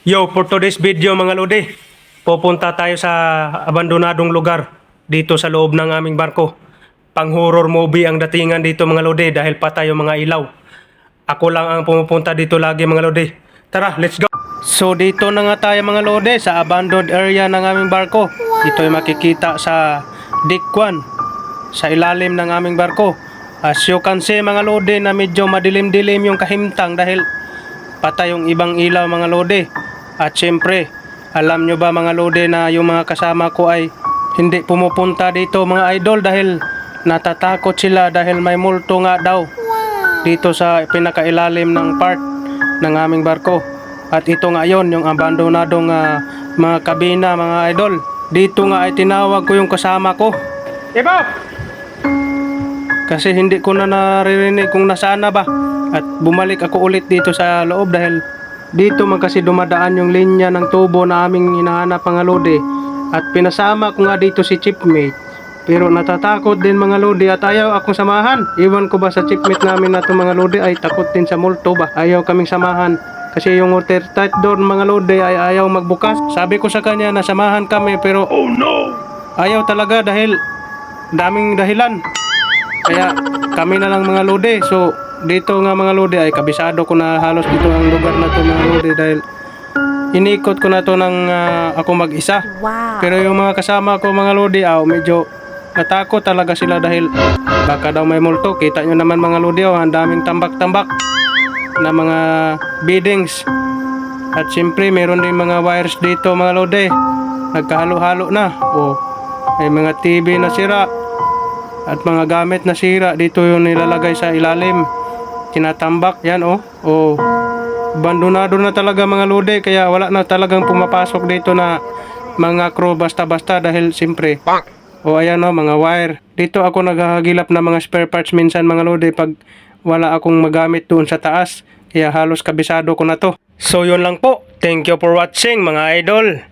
Yo, for today's video mga lodi, pupunta tayo sa abandonadong lugar dito sa loob ng aming barko. Pang horror movie ang datingan dito mga lodi dahil patay yung mga ilaw. Ako lang ang pumupunta dito lagi mga lodi. Tara, let's go! So dito na nga tayo mga lodi sa abandoned area ng aming barko. Ito ay makikita sa deck 1 sa ilalim ng aming barko. As you can see mga lodi na medyo madilim-dilim yung kahimtang dahil patay yung ibang ilaw mga lode. At syempre, alam nyo ba mga lode na yung mga kasama ko ay hindi pumupunta dito mga idol dahil natatakot sila dahil may multo nga daw dito sa pinakailalim ng part ng aming barko. At ito nga yon yung abandonadong ah, mga kabina mga idol. Dito nga ay tinawag ko yung kasama ko. Ibo! Kasi hindi ko na naririnig kung nasaan na ba. At bumalik ako ulit dito sa loob dahil dito man kasi dumadaan yung linya ng tubo na aming hinahanap mga lodi. At pinasama ko nga dito si chipmate. Pero natatakot din mga lodi at ayaw akong samahan. Iwan ko ba sa chipmate namin na mga lodi ay takot din sa multo ba? Ayaw kaming samahan. Kasi yung water tight door mga lodi ay ayaw magbukas. Sabi ko sa kanya na samahan kami pero oh no! Ayaw talaga dahil daming dahilan. Kaya kami na lang mga lode. So dito nga mga lode ay kabisado ko na halos dito ang lugar na to mga lode dahil inikot ko na to ng ah, ako mag-isa. Wow. Pero yung mga kasama ko mga lodi, aw medyo natakot talaga sila dahil baka daw may multo. Kita nyo naman mga lodi, oh, ang daming tambak-tambak na mga biddings. At siyempre, meron din mga wires dito mga lodi. Nagkahalo-halo na. Oh, may mga TV na sira at mga gamit na sira dito yung nilalagay sa ilalim. Tinatambak yan oh. Oh, Abandonado na talaga mga lode kaya wala na talagang pumapasok dito na mga crew basta-basta dahil simpre. O ayan o mga wire. Dito ako naghahagilap ng mga spare parts minsan mga lode pag wala akong magamit doon sa taas. Kaya halos kabisado ko na to. So yun lang po. Thank you for watching mga idol.